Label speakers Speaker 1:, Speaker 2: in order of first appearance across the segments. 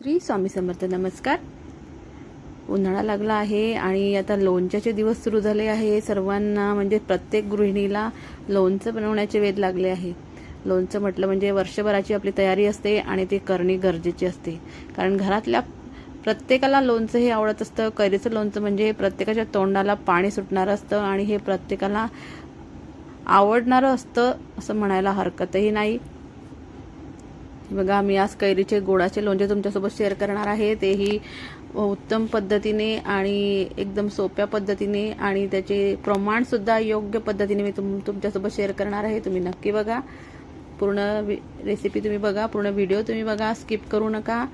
Speaker 1: श्री स्वामी समर्थ नमस्कार. उन्हाळा लागला आहे आणि आता लोणच्याचे दिवस सुरू झाले आहे. सर्वांना म्हणजे प्रत्येक गृहिणीला लोणचं बनवण्याचे वेध लागले आहे. लोणचं म्हटलं म्हणजे वर्षभराची आपली तयारी असते आणि ते करणे गरजेचे असते. कारण घरातल्या प्रत्येकाला लोणचं हे आवडत असतं. कैरीचं लोणचं म्हणजे प्रत्येकाच्या तोंडाला पाणी सुटणारं असतं आणि हे प्रत्येकाला आवडणारं असतं असं म्हणायला हरकतही नाही. बघा मी आज कैरीचे गोडाचे लोणचे तुमच्यासोबत शेअर करणार आहे. तेही उत्तम पद्धतीने आणि एकदम सोप्या पद्धतीने आणि त्याचे प्रमाणसुद्धा योग्य पद्धतीने मी तुम तुमच्यासोबत शेअर करणार आहे. तुम्ही नक्की बघा. पूर्ण रेसिपी तुम्ही बघा. पूर्ण व्हिडिओ तुम्ही बघा. स्किप करू नका.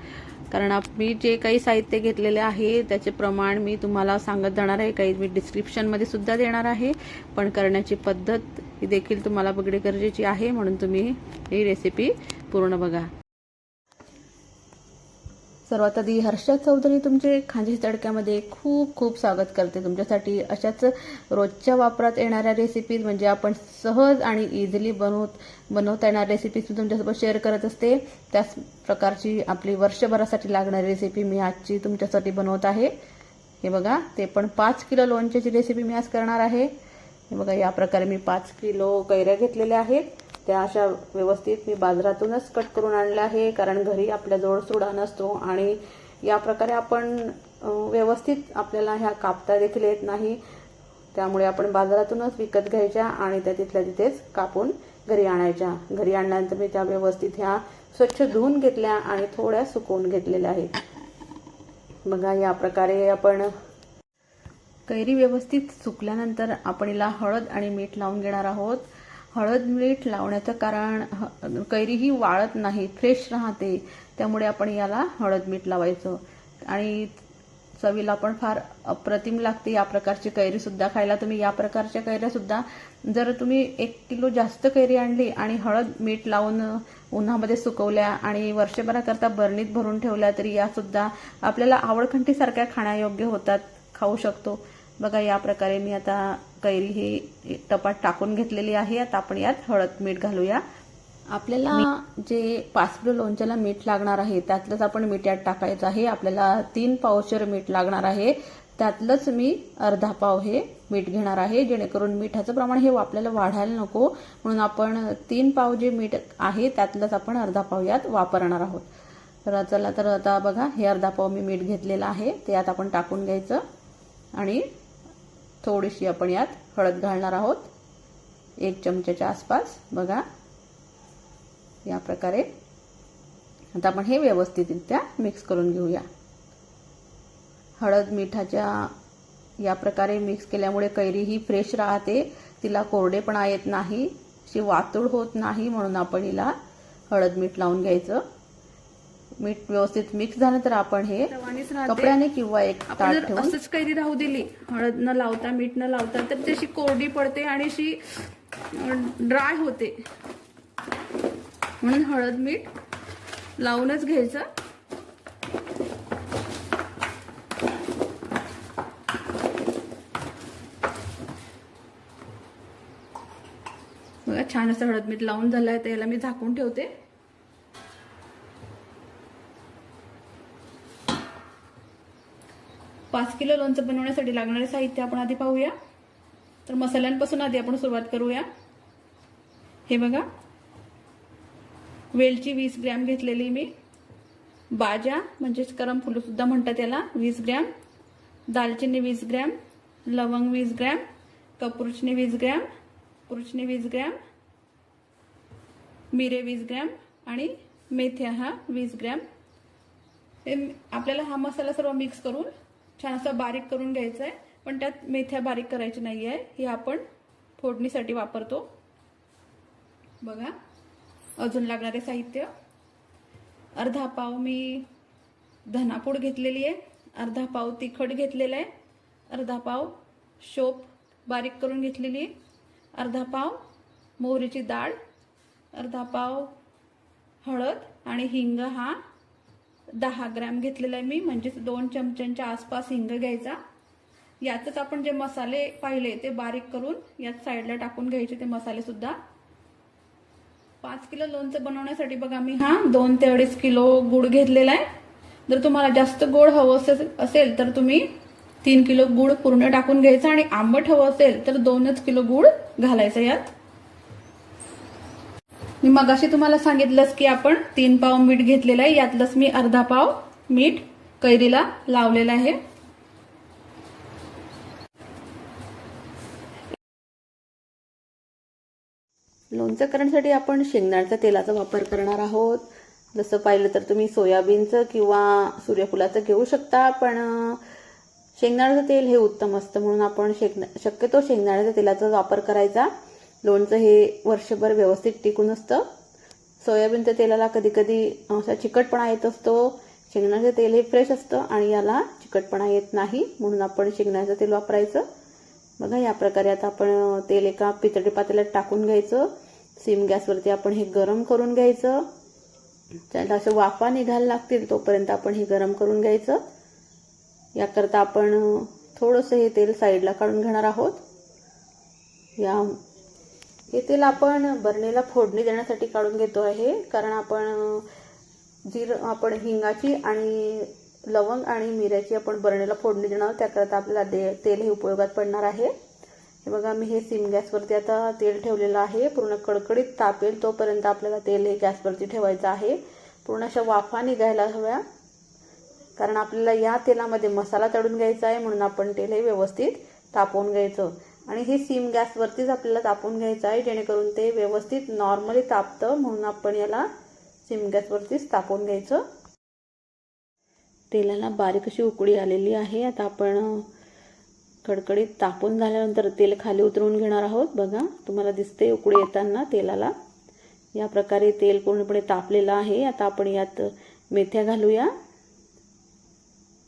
Speaker 1: कारण आप- मी जे काही साहित्य घेतलेले आहे त्याचे प्रमाण मी तुम्हाला सांगत जाणार आहे. काही मी डिस्क्रिप्शनमध्ये सुद्धा देणार आहे. पण करण्याची पद्धत ही देखील तुम्हाला बघणे गरजेची आहे. म्हणून तुम्ही ही रेसिपी पूर्ण बघा. सर्वात आधी हर्षद चौधरी तुमचे खांजी तडक्यामध्ये खूप खूप स्वागत करते तुमच्यासाठी. अशाच रोजच्या वापरात येणाऱ्या रेसिपीज म्हणजे आपण सहज आणि इझिली बनवत बनवता येणाऱ्या रेसिपीज मी तुमच्यासोबत शेअर करत असते. त्याच प्रकारची आपली वर्षभरासाठी लागणारी रेसिपी मी आजची तुमच्यासाठी बनवत आहे. हे बघा ते पण पाच किलो लोणच्याची रेसिपी मी आज करणार आहे. हे बघा या प्रकारे मी पाच किलो कैऱ्या घेतलेल्या आहेत. त्या अशा व्यवस्थित मी बाजारातूनच कट करून आणल्या आहे कारण घरी आपल्याजवळ सुडा नसतो आणि या प्रकारे आपण व्यवस्थित आपल्याला ह्या कापता देखील येत नाही. त्यामुळे आपण बाजारातूनच विकत घ्यायच्या आणि त्या तिथल्या तिथेच कापून घरी आणायच्या. घरी आणल्यानंतर मी त्या व्यवस्थित ह्या स्वच्छ धुवून घेतल्या आणि थोड्या सुकवून घेतलेल्या आहेत. बघा या प्रकारे आपण कैरी व्यवस्थित सुकल्यानंतर आपण हिला हळद आणि मीठ लावून घेणार आहोत. हळद मीठ लावण्याचं कारण ह- कैरी ही वाळत नाही फ्रेश राहते त्यामुळे आपण याला हळद मीठ लावायचं. आणि चवीला पण फार अप्रतिम लागते या प्रकारची कैरी सुद्धा. खायला तुम्ही या प्रकारच्या कैऱ्या सुद्धा जर तुम्ही एक किलो जास्त कैरी आणली आणि हळद मीठ लावून उन्हामध्ये सुकवल्या आणि वर्षभराकरता बरणीत भरून ठेवल्या तरी या सुद्धा आपल्याला आवडखंटीसारख्या खाण्यायोग्य होतात खाऊ शकतो. बघा या प्रकारे मी आता कैरी ही टपात टाकून घेतलेली आहे. आता आपण यात हळद मीठ घालूया. आपल्याला जे पाच किलो लोणच्याला मीठ लागणार आहे त्यातलंच आपण मीठ यात टाकायचं आहे. आपल्याला तीन पावशर मीठ लागणार आहे. त्यातलंच मी अर्धा पाव हे मीठ घेणार आहे. जेणेकरून मिठाचं प्रमाण हे आपल्याला वाढायला नको. म्हणून आपण तीन पाव जे मीठ आहे त्यातलंच आपण अर्धा पाव यात वापरणार आहोत. तर चला तर आता बघा हे अर्धा पाव मी मीठ घेतलेलं आहे. ते यात आपण टाकून घ्यायचं. आणि थोडीशी आपण यात हळद घालणार आहोत. एक चमच्याच्या आसपास. बघा. या प्रकारे. आता आपण हे व्यवस्थितरित्या मिक्स करून घेऊया. हळद मिठाच्या या प्रकारे मिक्स केल्यामुळे कैरी ही फ्रेश राहते. तिला कोरडेपणा येत नाही. अशी वातूळ होत नाही म्हणून आपण हिला हळद मीठ लावून घ्यायचं. मीठ व्यवस्थित मिक्स झालं तर आपण हे. कपड्याने किंवा एक ताट ठेवून
Speaker 2: असंच कैरी राहू दिली हळद न लावता मीठ न लावता तर ती अशी कोरडी पडते आणि अशी ड्राय होते. म्हणून हळद मीठ लावूनच घ्यायचं. बघा छान असं हळद मीठ लावून झालंय तर याला मी झाकून ठेवते. पाच किलो लोणचं बनवण्यासाठी लागणारे साहित्य आपण आधी पाहूया. तर मसाल्यांपासून आधी आपण सुरुवात करूया. हे बघा. वेलची वीस ग्रॅम घेतलेली मी. बाजा म्हणजेच करम फुलंसुद्धा म्हणतात याला वीस ग्रॅम. दालचिनी वीस ग्रॅम. लवंग वीस ग्रॅम. कपुरुचनी वीस ग्रॅम. पुरुचनी वीस ग्रॅम. मिरे वीस ग्रॅम. आणि मेथ्या हा वीस ग्रॅम. आपल्याला हा मसाला सर्व मिक्स करून छान असा बारीक करून घ्यायचा आहे पण त्यात मेथ्या बारीक करायची नाही आहे हे आपण फोडणीसाठी वापरतो. बघा अजून लागणारे साहित्य. अर्धा पाव मी धनापूड घेतलेली आहे. अर्धा पाव तिखट घेतलेला आहे. अर्धा पाव शोप बारीक करून घेतलेली आहे. अर्धा पाव मोहरीची डाळ. अर्धा पाव हळद आणि हिंग हा दहा ग्रॅम घेतलेला आहे मी म्हणजेच दोन चमच्यांच्या आसपास हिंग घ्यायचा. यातच आपण जे मसाले पाहिले ते बारीक करून यात साईडला टाकून घ्यायचे ते मसाले सुद्धा. पाच किलो लोणचं बनवण्यासाठी बघा मी हा दोन ते अडीच किलो गुळ घेतलेला आहे. जर तुम्हाला जास्त गोड हवं असेल तर तुम्ही तीन किलो गुळ पूर्ण टाकून घ्यायचा आणि आंबट हवं असेल तर दोनच किलो गुळ घालायचं यात. मी मगाशी तुम्हाला सांगितलंच की आपण तीन पाव मीठ घेतलेलं आहे. यातलंच मी अर्धा पाव मीठ कैरीला लावलेलं आहे.
Speaker 1: लोणचं करण्यासाठी आपण शेंगदाण्याच्या तेलाचा वापर करणार आहोत. जसं पाहिलं तर तुम्ही सोयाबीनचं किंवा सूर्यफुलाचं घेऊ शकता पण शेंगदाण्याचं तेल हे उत्तम असतं म्हणून आपण शेंगदा शक्यतो शेंगदाण्याच्या तेलाचा वापर करायचा. लोणचं हे वर्षभर व्यवस्थित टिकून असतं. सोयाबीनच्या तेलाला कधीकधी असा चिकटपणा येत असतो. शेंगदाण्याचं तेल हे फ्रेश असतं आणि याला चिकटपणा येत नाही म्हणून आपण शेंगदाण्याचं तेल वापरायचं. बघा या प्रकारे आता आपण तेल एका पितळी पातेल्यात टाकून घ्यायचं. सिम गॅसवरती आपण हे गरम करून घ्यायचं. त्याला असं वाफा निघायला लागतील तोपर्यंत आपण हे गरम करून घ्यायचं. याकरता आपण थोडंसं हे तेल साईडला काढून घेणार आहोत. या हे तेल आपण बरणीला फोडणी देण्यासाठी काढून घेतो आहे. कारण आपण जीर आपण हिंगाची आणि लवंग आणि मिऱ्याची आपण बरणीला फोडणी देणार आहोत. त्याकरता आपल्याला दे तेल हे उपयोगात पडणार आहे. हे बघा मी हे सिम गॅसवरती आता तेल ठेवलेलं आहे. पूर्ण कडकडीत तापेल तोपर्यंत आपल्याला तेल हे गॅसवरती ठेवायचं आहे. पूर्ण अशा वाफा निघायला हव्या. कारण आपल्याला या तेलामध्ये मसाला तळून घ्यायचा आहे. म्हणून आपण तेल हे व्यवस्थित तापवून घ्यायचं. आणि हे सिम गॅसवरतीच आपल्याला तापवून घ्यायचं आहे जेणेकरून ते व्यवस्थित नॉर्मली तापतं म्हणून आपण याला सिम गॅसवरतीच तापवून घ्यायचं. तेलाला बारीक अशी उकळी आलेली आहे. आता आपण कडकडीत तापून झाल्यानंतर तेल खाली उतरवून घेणार आहोत. बघा तुम्हाला दिसते उकळी येताना तेलाला. या प्रकारे तेल पूर्णपणे तापलेलं आहे. आता आपण यात मेथ्या घालूया.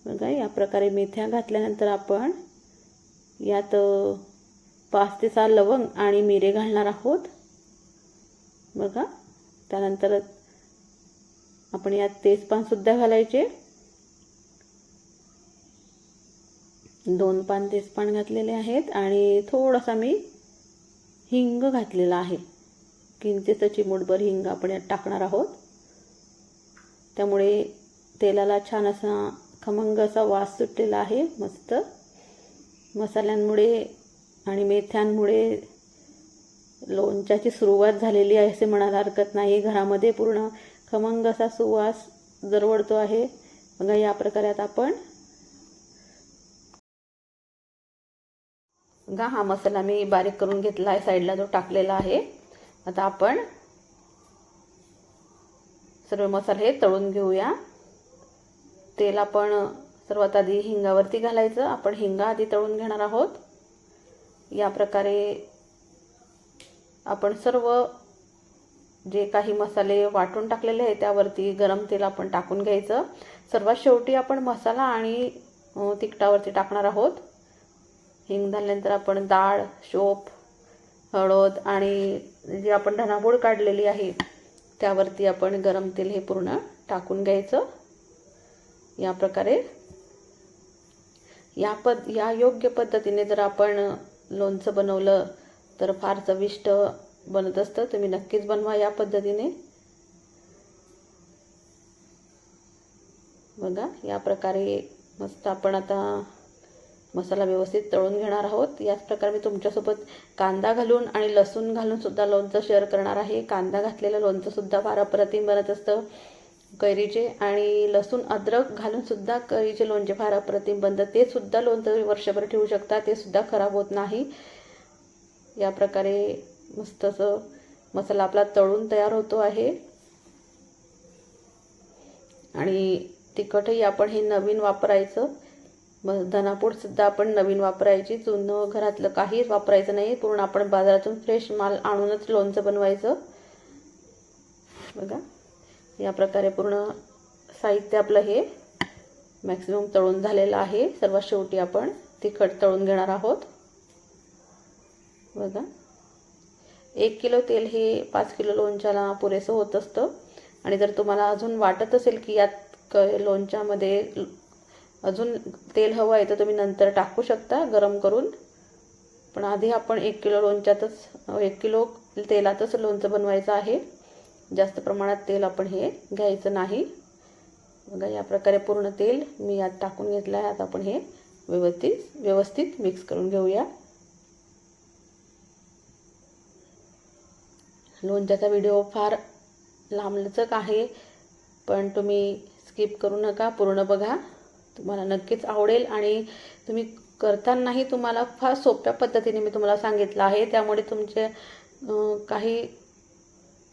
Speaker 1: बघा या प्रकारे मेथ्या घातल्यानंतर आपण यात पाच ते सहा लवंग आणि मिरे घालणार आहोत. बघा त्यानंतर आपण यात तेजपानसुद्धा घालायचे. दोन पान तेजपान घातलेले आहेत आणि थोडासा मी हिंग घातलेला आहे. किंचित चिमूटभर हिंग आपण यात टाकणार आहोत. त्यामुळे तेलाला छान असा खमंग असा वास सुटलेला आहे मस्त. मसाल्यांमुळे आणि मेथ्यांमुळे लोणच्याची सुरुवात झालेली आहे असे म्हणायला हरकत नाही. घरामध्ये पूर्ण खमंग असा सुवास दरवडतो आहे. बघा या प्रकारे आता आपण बघा हा मसाला मी बारीक करून घेतला आहे. साईडला जो टाकलेला आहे आता आपण सर्व मसाले हे तळून घेऊया. तेल आपण सर्वात आधी हिंगावरती घालायचं. आपण हिंगा आधी तळून घेणार आहोत. या प्रकारे आपण सर्व जे काही मसाले वाटून टाकलेले आहे त्यावरती गरम तेल आपण टाकून घ्यायचं. सर्वात शेवटी आपण मसाला आणि तिखटावरती टाकणार आहोत. हिंग झाल्यानंतर आपण डाळ शोप हळद आणि जी आपण धनापूड काढलेली आहे त्यावरती आपण गरम तेल हे पूर्ण टाकून घ्यायचं. या प्रकारे. या पद या योग्य पद्धतीने जर आपण लोणचं बनवलं तर फार चविष्ट बनत असतं. तुम्ही नक्कीच बनवा या पद्धतीने. बघा या प्रकारे मस्त आपण आता मसाला व्यवस्थित तळून घेणार आहोत. याच प्रकारे मी तुमच्यासोबत कांदा घालून आणि लसूण घालून सुद्धा लोणचं शेअर करणार आहे. कांदा घातलेलं लोणचं सुद्धा फार अप्रतिम बनत असतं. कैरीचे आणि लसूण अद्रक घालून सुद्धा कैरीचे लोणचे फार अप्रतिम बनतात. ते सुद्धा लोणचं वर्षभर ठेवू शकता ते सुद्धा खराब होत नाही. या प्रकारे मस्त असं मसाला आपला तळून तयार होतो आहे. आणि तिखटही आपण हे नवीन वापरायचं. मग धनापूडसुद्धा आपण नवीन वापरायची. जुनं घरातलं काहीच वापरायचं नाही. पूर्ण आपण बाजारातून फ्रेश माल आणूनच लोणचं बनवायचं. बघा. या प्रकारे पूर्ण साहित्य आपलं हे मॅक्सिमम तळून झालेलं आहे. सर्वात शेवटी आपण तिखट तळून घेणार आहोत. बघा. एक किलो तेल हे पाच किलो लोणच्याला पुरेसं होत असतं. आणि जर तुम्हाला अजून वाटत असेल की यात क लोणच्यामध्ये अजून तेल हवं आहे तर तुम्ही नंतर टाकू शकता गरम करून. पण आधी आपण एक किलो लोणच्यातच एक किलो तेलातच लोणचं बनवायचं आहे. जास्त प्रमाणात तेल आपण हे घ्यायचं नाही. बघा या प्रकारे पूर्ण तेल मी यात टाकून घेतलं आहे. आता आपण हे व्यवस्थित व्यवस्थित मिक्स करून घेऊया. लोणच्याचा व्हिडिओ फार लांबलचक आहे पण तुम्ही स्किप करू नका. पूर्ण बघा. तुम्हाला नक्कीच आवडेल आणि तुम्ही करतानाही तुम्हाला फार सोप्या पद्धतीने मी तुम्हाला सांगितलं आहे. त्यामुळे तुमचे काही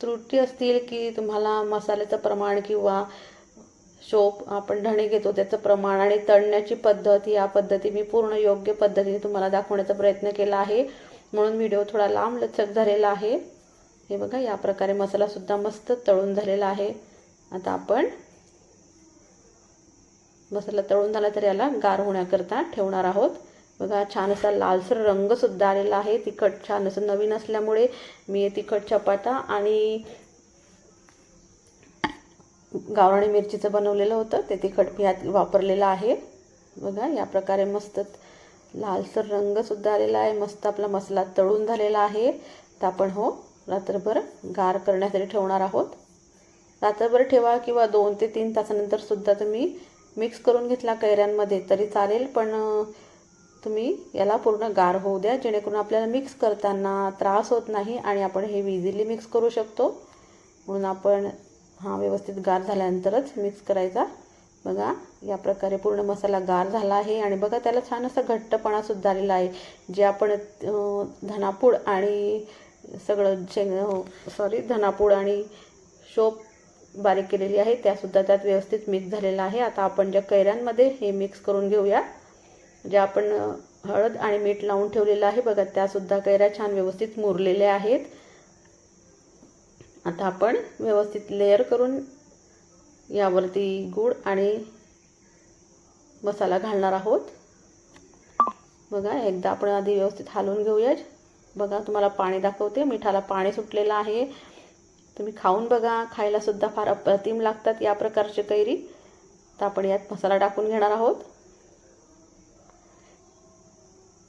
Speaker 1: त्रुटी असतील की तुम्हाला मसाल्याचं प्रमाण किंवा शोप आपण धणे घेतो त्याचं प्रमाण आणि तळण्याची पद्धत या पद्धती मी पूर्ण योग्य पद्धतीने तुम्हाला दाखवण्याचा प्रयत्न केला आहे. म्हणून व्हिडिओ थोडा लांब लचक झालेला आहे. हे बघा या प्रकारे मसालासुद्धा मस्त तळून झालेला आहे. आता आपण मसाला तळून झाला तर याला गार होण्याकरता ठेवणार आहोत. बघा छान असा लालसर रंगसुद्धा आलेला आहे. तिखट छान असं नवीन असल्यामुळे मी तिखट चपाटा आणि गावराणी मिरचीचं बनवलेलं होतं. ते तिखट मी यात वापरलेलं आहे. बघा या प्रकारे मस्त लालसर रंगसुद्धा आलेला आहे. मस्त आपला मसाला तळून झालेला आहे. तर आपण हो रात्रभर गार करण्यासाठी ठेवणार आहोत. रात्रभर ठेवा किंवा दोन ते तीन तासानंतर सुद्धा तुम्ही मिक्स करून घेतला कैऱ्यांमध्ये तरी चालेल. पण तुम्ही याला पूर्ण गार होऊ द्या जेणेकरून आपल्याला मिक्स करताना त्रास होत नाही आणि आपण हे इझिली मिक्स करू शकतो. म्हणून आपण हा व्यवस्थित गार झाल्यानंतरच मिक्स करायचा. बघा या प्रकारे पूर्ण मसाला गार झाला आहे आणि बघा त्याला छान असा घट्टपणा सुद्धा आलेला आहे. जे आपण धनापूड आणि सगळं शेंग सॉरी धनापूड आणि शोप बारीक केलेली आहे त्यासुद्धा त्यात व्यवस्थित मिक्स झालेला आहे. आता आपण ज्या कैऱ्यांमध्ये हे मिक्स करून घेऊया ज्या आपण हळद आणि मीठ लावून ठेवलेलं आहे. बघा त्यासुद्धा कैऱ्या छान व्यवस्थित मुरलेल्या आहेत. आता आपण व्यवस्थित लेअर करून यावरती गूळ आणि मसाला घालणार आहोत. बघा एकदा आपण आधी व्यवस्थित हलवून घेऊया. बघा तुम्हाला पाणी दाखवते. मिठाला पाणी सुटलेलं आहे. तुम्ही खाऊन बघा. खायला सुद्धा फार अप्रतिम लागतात या प्रकारचे कैरी. तर आपण यात मसाला टाकून घेणार आहोत.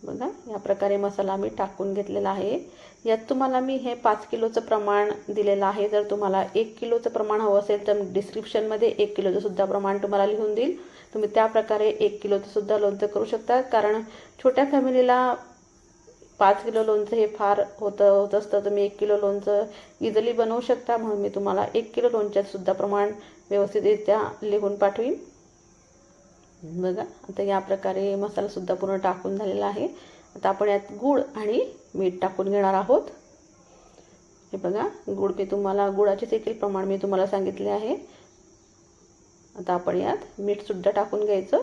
Speaker 1: बघा या प्रकारे मसाला मी टाकून घेतलेला आहे. यात तुम्हाला मी हे पाच किलोचं प्रमाण दिलेलं आहे. जर तुम्हाला एक किलोचं प्रमाण हवं असेल तर डिस्क्रिप्शनमध्ये एक किलोचं सुद्धा प्रमाण तुम्हाला लिहून देईल. तुम्ही त्या प्रकारे एक किलोचं सुद्धा लोणचं करू शकता. कारण छोट्या फॅमिलीला पाच किलो लोणचं हे फार होतं होत असतं. तुम्ही एक किलो लोणचं इझिली बनवू शकता. म्हणून मी तुम्हाला एक किलो लोणच्यात सुद्धा प्रमाण व्यवस्थितरित्या लिहून पाठवीन. बघा. आता या प्रकारे मसालासुद्धा पूर्ण टाकून झालेला आहे. आता आपण यात गूळ आणि मीठ टाकून घेणार आहोत. हे बघा गूळ मी तुम्हाला गुळाचे देखील प्रमाण मी तुम्हाला सांगितले आहे. आता आपण यात मीठसुद्धा टाकून घ्यायचं.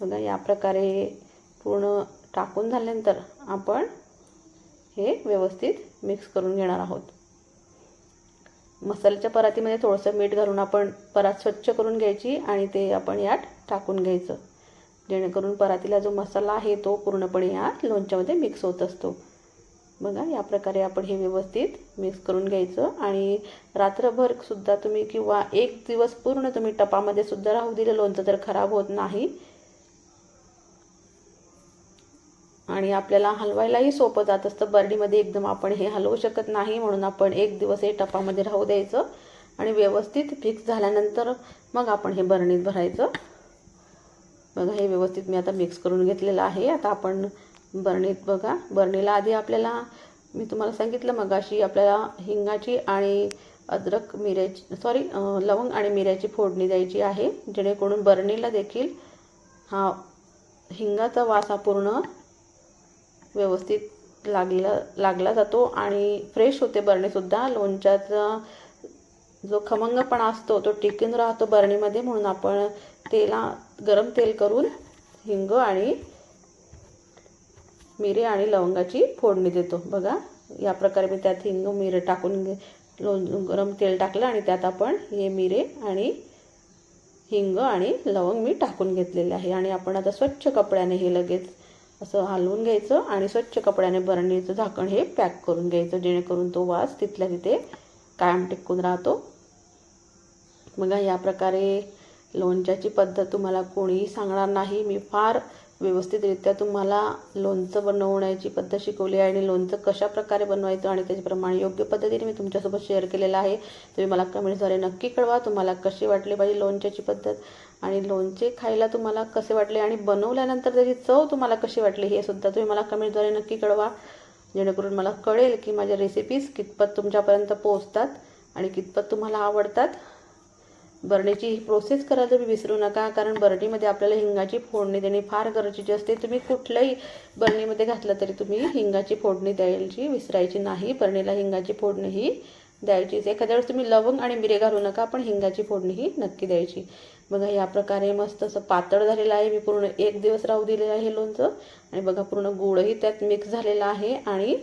Speaker 1: बघा या प्रकारे पूर्ण टाकून झाल्यानंतर आपण हे व्यवस्थित मिक्स करून घेणार आहोत. मसाल्याच्या परातीमध्ये थोडंसं मीठ घालून आपण परात स्वच्छ करून घ्यायची आणि ते आपण यात टाकून घ्यायचं. जेणेकरून परातीला जो मसाला आहे तो पूर्णपणे या लोणच्यामध्ये मिक्स होत असतो. बघा या प्रकारे आपण हे व्यवस्थित मिक्स करून घ्यायचं आणि रात्रभर सुद्धा तुम्ही किंवा एक दिवस पूर्ण तुम्ही टपामध्ये सुद्धा राहू दिलं लोणचं तर खराब होत नाही. आणि आपल्याला हलवायलाही सोपं जात असतं. बर्डीमध्ये एकदम आपण हे हलवू शकत नाही म्हणून आपण एक दिवस हे टपामध्ये राहू द्यायचं आणि व्यवस्थित फिक्स झाल्यानंतर मग आपण हे बरणीत भरायचं. बघा हे व्यवस्थित मी आता मिक्स करून घेतलेलं आहे. आता आपण बरणीत बघा. बरणीला आधी आपल्याला मी तुम्हाला सांगितलं मगाशी आपल्याला हिंगाची आणि अद्रक मिऱ्याची सॉरी लवंग आणि मिऱ्याची फोडणी द्यायची आहे. जेणेकरून बरणीला देखील हा हिंगाचा वास हा पूर्ण व्यवस्थित लागला लागला जातो आणि फ्रेश होते बरणीसुद्धा लोणच्याचा जो खमंगपणा असतो तो टिकून राहतो बरणीमध्ये म्हणून आपण तेला गरम तेल करून हिंग आणि मिरे आणि लवंगाची फोडणी देतो. बघा या प्रकारे मी त्यात हिंग मिरे टाकून घे- लोण गरम तेल टाकलं आणि त्यात आपण हे मिरे आणि हिंग आणि लवंग मी टाकून घेतलेले आहे. आणि आपण आता स्वच्छ कपड्याने हे लगेच असं हलवून घ्यायचं आणि स्वच्छ कपड्याने बरणीचं झाकण हे पॅक करून घ्यायचं जेणेकरून तो वास तिथल्या तिथे कायम टिकून राहतो. बघा या प्रकारे लोणच्याची पद्धत तुम्हाला कोणीही सांगणार नाही. मी फार व्यवस्थितरित्या तुम्हाला लोणचं बनवण्याची पद्धत शिकवली आहे आणि लोणचं कशा प्रकारे बनवायचं आणि त्याच्याप्रमाणे योग्य पद्धतीने मी तुमच्यासोबत शेअर केलेलं आहे. तुम्ही मला कमेंट्सद्वारे नक्की कळवा. तुम्हाला कशी वाटली पाहिजे लोणच्याची पद्धत? आणि लोणचे खायला तुम्हाला कसे वाटले आणि बनवल्यानंतर त्याची चव तुम्हाला कशी वाटली हे सुद्धा तुम्ही मला कमेंटद्वारे नक्की कळवा. जेणेकरून मला कळेल की माझ्या रेसिपीज कितपत तुमच्यापर्यंत पोहोचतात आणि कितपत तुम्हाला आवडतात. बरणीची ही प्रोसेस करायला तुम्ही विसरू नका कारण बरणीमध्ये आपल्याला हिंगाची फोडणी देणे फार गरजेची असते. तुम्ही कुठल्याही बरणीमध्ये घातलं तरी तुम्ही हिंगाची फोडणी द्यायची विसरायची नाही. बरणीला हिंगाची फोडणी ही द्यायचीच. एखाद्या वेळेस तुम्ही लवंग आणि मिरे घालू नका पण हिंगाची फोडणी ही नक्की द्यायची. बघा या प्रकारे मस्त असं पातळ झालेलं आहे. मी पूर्ण एक दिवस राहू दिलेलं आहे लोणचं. आणि बघा पूर्ण गुळही त्यात मिक्स झालेला आहे आणि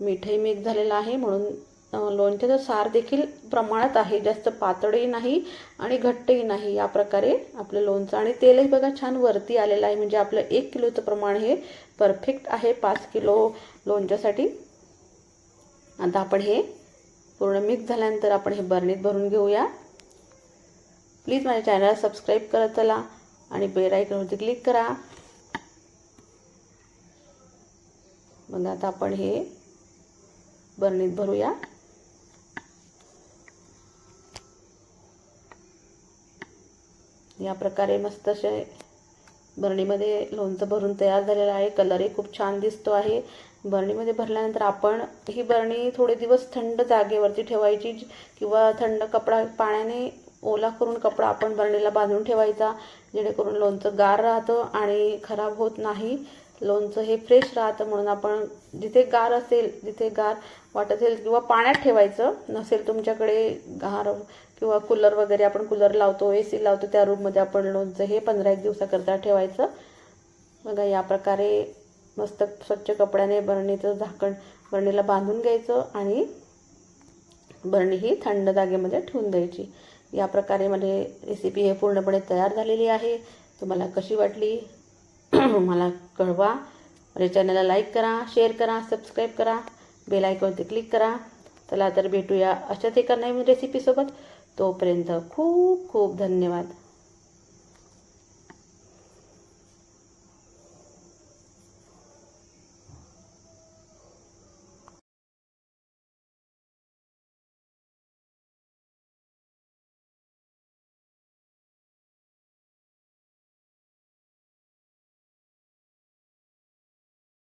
Speaker 1: मीठही मिक्स झालेलं आहे. म्हणून लोणच्याचं सार देखील प्रमाणात आहे. जास्त पातळही नाही आणि घट्टही नाही. या प्रकारे आपलं लोणचं आणि तेलही बघा छान वरती आलेलं आहे. म्हणजे आपलं एक किलोचं प्रमाण हे परफेक्ट आहे. पाच किलो लोणच्यासाठी. आता आपण हे पूर्ण मिक्स झाल्यानंतर आपण हे बरणीत भरून घेऊया. प्लीज माझ्या चॅनलला सबस्क्राईब करत चला आणि बेलायकनवरती क्लिक करा. मग आता आपण हे बरणीत भरूया. या प्रकारे मस्त असे बरणीमध्ये लोणचं भरून तयार झालेलं आहे. कलरही खूप छान दिसतो आहे. बरणीमध्ये भरल्यानंतर आपण ही बरणी थोडे दिवस थंड जागेवरती ठेवायची किंवा थंड कपडा पाण्याने ओला करून कपडा आपण बरणीला बांधून ठेवायचा जेणेकरून लोणचं गार राहतं आणि खराब होत नाही. लोणचं हे फ्रेश राहतं म्हणून आपण जिथे गार असेल जिथे गार वाटत असेल किंवा पाण्यात ठेवायचं नसेल तुमच्याकडे गार किंवा कूलर वगैरे आपण कूलर लावतो ए सी लावतो त्या रूममध्ये आपण लोणचं हे पंधरा एक दिवसाकरता ठेवायचं. बघा या प्रकारे मस्त स्वच्छ कपड्याने बरणीचं झाकण बरणीला बांधून घ्यायचं आणि बरणी ही थंड जागेमध्ये ठेवून द्यायची. या प्रकारे माझी रेसिपी हे पूर्णपणे तयार झालेली आहे. तुम्हाला कशी वाटली? मला कळवा. माझ्या चॅनलला लाईक करा शेअर करा सबस्क्राईब करा. बेल आयकॉनवरती क्लिक करा. चला तर भेटूया अशाच एका नवीन रेसिपीसोबत तोपर्यंत खूप खूप धन्यवाद.